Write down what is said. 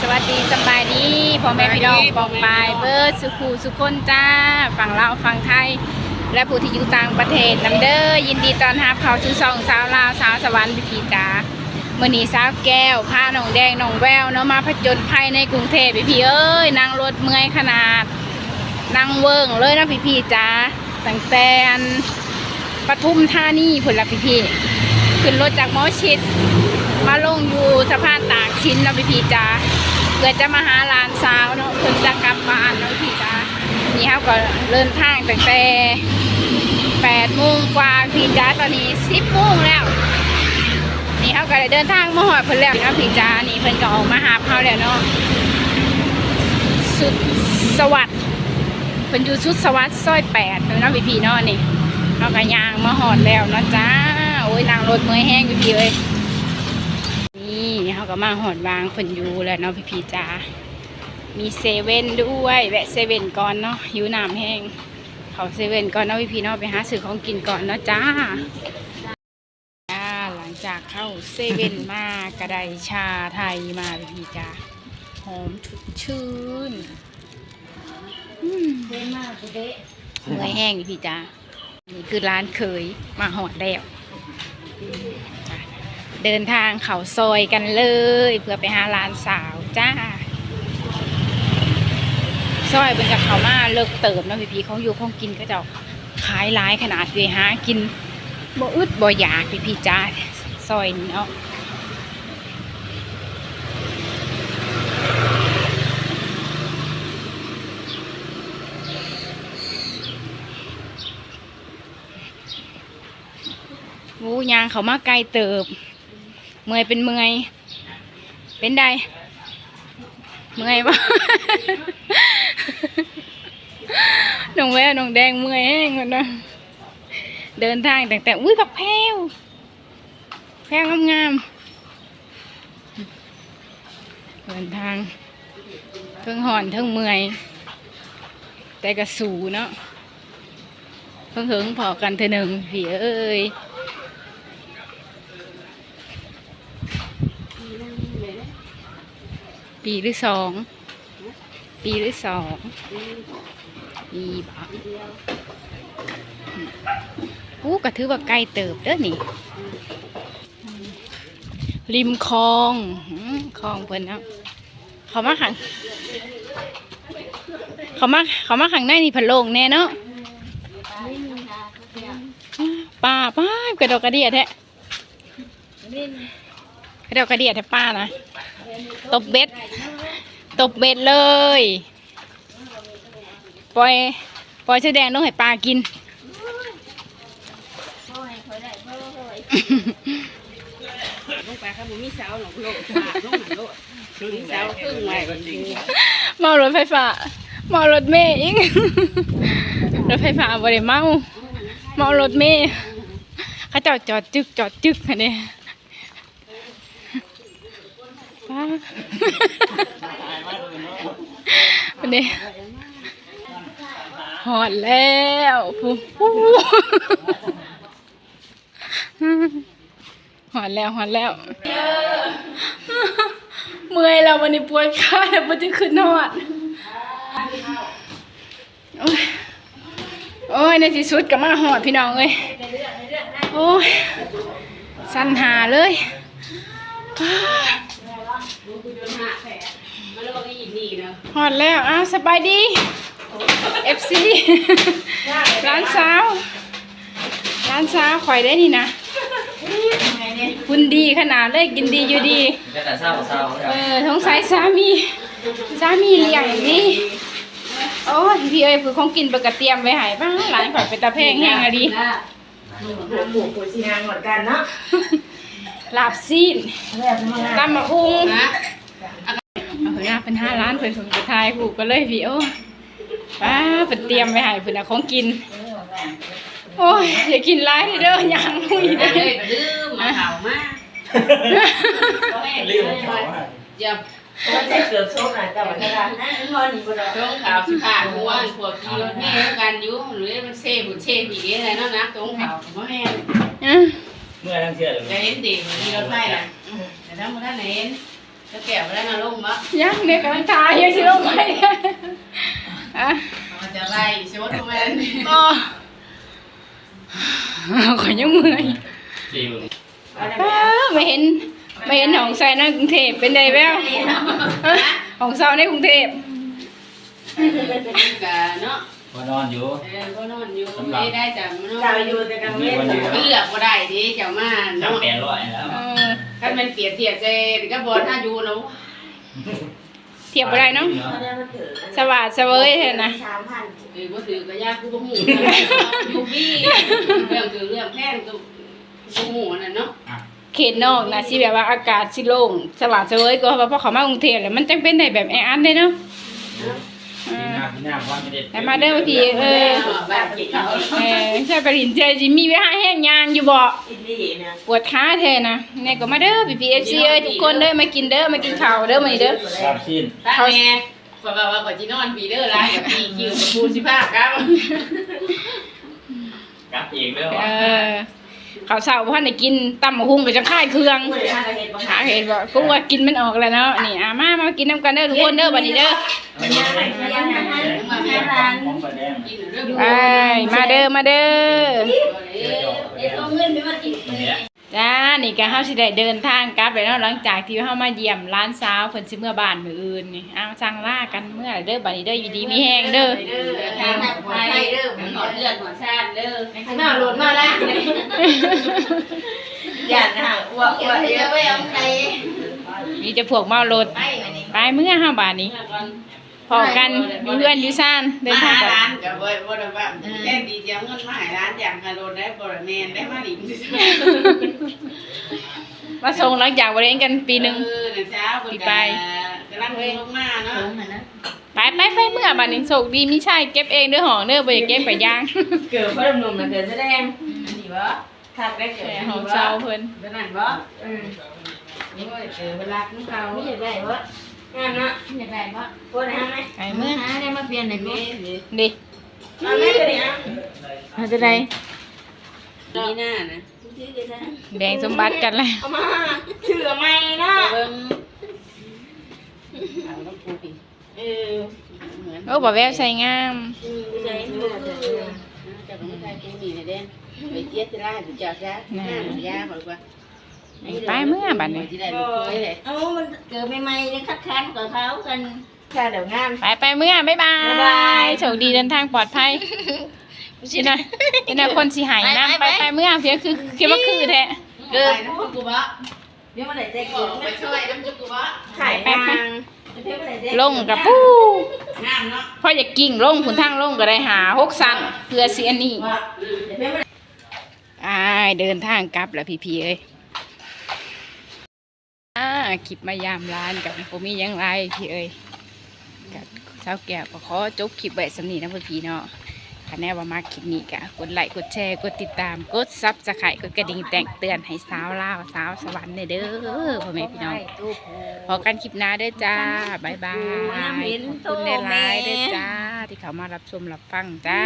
สวัสดีสำบายดีพ่อแม่พี่น้องปองปายเบิร์ดสุขูสุคนจ้าฝั่งลาวฝั่งไทย และผู้ที่อยู่ต่างประเทศนำเด้อยินดีต้อนรับเข้าสู่ช่องสาวลาวสาวสวรรค์พิธีจ้ามื่อนี้สาวแก้วพาน้องแดงน้องแววเนาะมาผจญภัยในกรุงเทพพี่พี่ๆเอ้ยนั่งรถเมื่อยขนาดนั่งเวิงเลยนะพี่พี่ๆจ้าตั้งแต่อันปทุมธานีผลละพี่พี่ๆขึ้นรถจากหมอชิดมา ลงอยู่สะพานตากชิ้นเนาะพี่พีจ้าเกิดจะมาหาหลานสาวเนาะเพิ่นจะกลับบ้านเนาะพี่จ้านี่เขาก็เดินทางตั้งแต่แปดโมงกว่าพี่จ้าตอนนี้สิบโมงแล้ว นี่เขาก็ได้เดินทางมาหอดเพิ่นแล้วเนาะพี่จ้านี่เพิ่นก็ออกมาหาเขาแล้วเนาะสุดสวัสดิ์เพิ่นอยู่สุดสวัสดิ์ซอยแปดเนาะพี่พี่เนาะนี่เขาก็ยางมาหอดแล้วเนาะจ้าโอ้ยนั่งรถเมื่อยแห้งพี่พี่เอ้ย มาหอดวางเพิ่นอยู่แล้วเนาะพี่พีจ้ามีเซเว่นด้วยแวะเซเว่นก่อนเนาะหิวน้ำแห้งเขาเซเว่นก่อนเนาะพี่พีเนาะไปหาซื้อของกินก่อนเนาะจ้าหลังจากเข้าเซเว่นมากระไดชาไทยมาพี่พีจ้าหอมชุดชื่นอืมาเมื่อยแห้งพี่พีจ้านี่คือร้านเคยมาหอดแล้ว เดินทางเขาซอยกันเลย เพื่อไปหาร้านสาวจ้าซอยเป็นกับเขามาเลิกเติมนะพี่พีเขาอยู่เขากินก็จะขายร้ายขนาดเลยหากินบ่อึดบ่อยากพี่พีจ้าซอยเนาะโอ้ยางเขามาไกลเติบ เมื่อยเป็นเมื่อย เป็นไดเมื่อยปะน้องแววน้องแดงเมื่อยแห้งกันนะเดินทางแต่แต่อุ้ยผักแพรวแพรวงามๆเดินทางเทิงหอนเทิงเมื่อย แต่กระสูเนาะเพิ่งเหิงพอกันเธอหนึ่งพี่เอ้ย ปีหรือสอง ปีหรือสอง ปีบะอู้ก็ถือว่าไกลเติบเด้อนี่ ริมคลองคลองเพิ่นนะเขามาขังเขามาเขามาขังในนี่พันโลงแน่เนาะป้าป้ากระดกกระเดียดแท้กระดกกระเดียดแท้ป้านะ ตบเบ็ด ตบเบ็ดเลย ปล่อย ปล่อยเสื้อแดงต้องให้ปลากิน ลงไปครับผมมีเสาหนอกโลกขาลงหันโลกมีเสาครึ่งไว้ก็จริงเมารถไฟฟ้า เมารถเมย์อีกรถไฟฟ้าบ่ได้เมา เมารถเมย์เขาเจอดจอดจึกจอดจึกอันนี้ ป้าอันนี้หอดแล้วฟูฟูหอดแล้วหอดแล้ว เมื่อยแล้ววันนี้ปวดขาแล้วมันจะขึ้นนอดโอ้ยโอ้ยในที่สุดก็มาหอดพี่น้องเลยโอ้ย สันหาเลย อ้ามาโลกอีกนี่เนาะหอดแล้วอ้าวสบายดี FC ร้านสาวร้านสาวข่อยได้นี่นะคุณดีขนาดเลยกินดีอยู่ดีก็แต่เศร้าเศร้าเออท้องสายสามีสามีเลี้ยงนี่โอ้ยพี่เอ้ยคือของกินปกติเตรียมไว้ใหายบ้างหลานข่อยเป็นตาแพงแห้งอะดิหัวหมูหัวสีนางเหมือนกันเนาะ ลาบซีนตำมะพุงเอาเพิ่นว่าเป็นห้าล้านเพิ่นถึงไปทายผูกก็เลยพี่โอ้ป้าเพิ่นเตรียมไว้ใหายเพิ่นเอาของกิน โอ้ยอย่ากินร้ายเด้อยังมุ้ยเอ้เด้ยลืมมาเข่ามารีบเขาว่าอย่าก็จะเกือบโชคหน่อยแต่วันนี้นะนอนอยู่บนรถตรงข่าวสิผ่านหัวพวกขี่รถแม่กันอยู่หรือมันเซ่บุญเซ่ผีอะไรนั่นนะตรงข่าวผมแม่อะเมื่อทั้งเชื่อเลยจะเห็นเด็กขี่รถไฟน่ะแต่ถ้ามันท่านเห็นจะแก่ไปแล้วนะลงมะยังเนี่ยกำลังทายยังสิลงไปอะมันจะไล่ชดลงมาอ๋อขอยยังเมื่อยสี่หมื่นป้าไม่เห็นไม่เห็นของใส่ในกรุงเทพเป็นไงแววฮะของเซาในกรุงเทพกะเนาะ พอนอนอยู่ เออก็นอนอยู่ไม่ได้จ้ะมันนอนเจ้าอยู่แต่กลางเว้นมันเลือกบ่ได้ดิเจ้ามาสามเนาะแปดร้อยแล้วเออถ้ามันเปรียบเทียบใจก็บ่ถ้าอยู่แล้วเทียบบ่ได้เนาะเขาได้มาถือสวัสดิ์เสวยเห็นนะสามพันเออบ่ถือก็ยากกูบ่ฮู้อยู่พี่เรื่องคือเรื่องแพงก็บ่ฮู้นั่นเนาะเขตนอกนะสิแบบว่าอากาศสิโล่งสว่างเสวยก็เพราะเขามากรุงเทพแล้วมันจังเป็นได้แบบแออัดเลยเนาะ พี่หน้าพี่หน้าว่าไม่ได้แต่มาเด้อพี่เออแบบกินเขาเออใช่ปรินเจจิมีไว้ให้แห้งยางอยู่บ่อินดี้นะปวดขาแท้นะเนี่ยก็มาเด้อพี่พีเอฟซีเอ้ยทุกคนเด้อมากินเด้อมากินข้าวเด้อมานี่เด้อสามสิ้นถ้าแม่ก็ว่าว่าก็สินอนพี่เด้อหลายกับพี่คิวกับปูสิพาครับกลับเองเด้อเออ ข้าวเช้าพ่อได้กินตำมะฮุ่งก็จะค่ายเครื่องผู้ใดทำเห็ดบ้างหาเห็นบ่กูว่ากินมันออกแล้วเนาะนี่อะมามากินน้ำกันเด้อทุกคนเด้อบัดนี้เด้อของประแดงกินเรื่องไปมาเด้อมาเด้อ จ้า นี่ก็เฮาสิได้เดินทางกลับไปแล้วหลังจากที่เฮามาเยี่ยมร้านสาวเพิ่นสิเมื่อบ้านมื้ออื่นนี่อ้าวสั่งลากันเมื่อเด้อบัดนี้เด้ออยู่ดีมีแฮงเด้อเด้อทางไปเด้อผมขอเลือดหัวชาติเด้อข้างหน้าหล่นมาแล้วอย่านะอ้วกอ้วกเยอะไปเอาไปมีแต่พวกเมารถไปวันนี้ไปเมื่อเฮาบาดนี้ พอกันอยู่เพื่อนอยู่ซ่านเดินทางปลอดร้านกับบ่บ่ได้ว่าแค่ดีเดียวเงินมาให้ร้านอย่างกระโดดได้บ่ได้แม่นได้มาดิมาส่งหลังจากบ่ได้เห็นกันปีหนึงเออน่ะเช้าเพิ่นก็กำลังลงมาเนาะไปไปไปเมื่อบัดนี้โชคดีมีชายเก็บเองเด้อหองเด้อบ่อยากเก็บไปย่างเกิดเพิ่มนมนะเกิดแสดงอันนี้บ่ถักได้เกิดแต่ของเซาเพิ่นเป็นนั่นบ่อืมนี่บ่เจอเวลาของเขาไม่อยากได้วะ งานนะอยากได้บ่ปวดหาไหมไปเมื่อหาได้มาเปลี่ยนได้บ่ดิมาแม่ได้อะเอาจะได้นี่หน้านะแบ่งสมบัติกันเลยเอามาเชื่อไหมนะเออเออเหมือนโอ้บ่แววใส่งามอืมใช่เชื่อเชื่อจะต้องใช้ปูนี่นะเด่นไปเจียบสิล่าสิจับซะหน้ามันยาบอกว่า ไปเมื่อบัดนี้สิได้ลูกเคยเลย เอามันเกิดใหม่ๆเลยคัดค้านกับเขากันแค่เดี๋ยวงาน ไปไปเมื่อบ๊ายบาบ๊ายบายยโชคดีเดินทางปลอดภัยสินะสินะคนสิหายน้ำไปไปเมื่อเพียคือคิดว่าคือแท้ เกิดน้ำจุกุบะเดี๋ยวมาไหนใจไปกินไปช่วยน้ำจุกุบะขายทาง เดี๋ยวมาไหนใจลงกับปู้งามเนาะพออยากกิ่งลงขุนทางลงก็ได้หาหกสันเพื่อเสียนี่เดี๋ยวมาอ้ายเดินทางกลับแล้วพี่ๆเอ้ยอ่า คลิปมายามร้านกับผมมียังไรพี่เอ้ยกับเช้าวแก้วก็ขอจบคลิปไว้สำนีนะพี่เนาะคะแนนว่ามาคลิปนี้กะกดไลค์กดแชร์กดติดตามกดซับสไครต์กดกระดิ่งแจ้งเตือนให้สาวลาวสาวสวรรค์เด้อพ่อแม่พี่น้องพอกันคลิปหน้าเด้อจ้าบ๊ายบายขอบคุณในไลน์เด้อจ้า ที่เขามารับชมรับฟังจ้า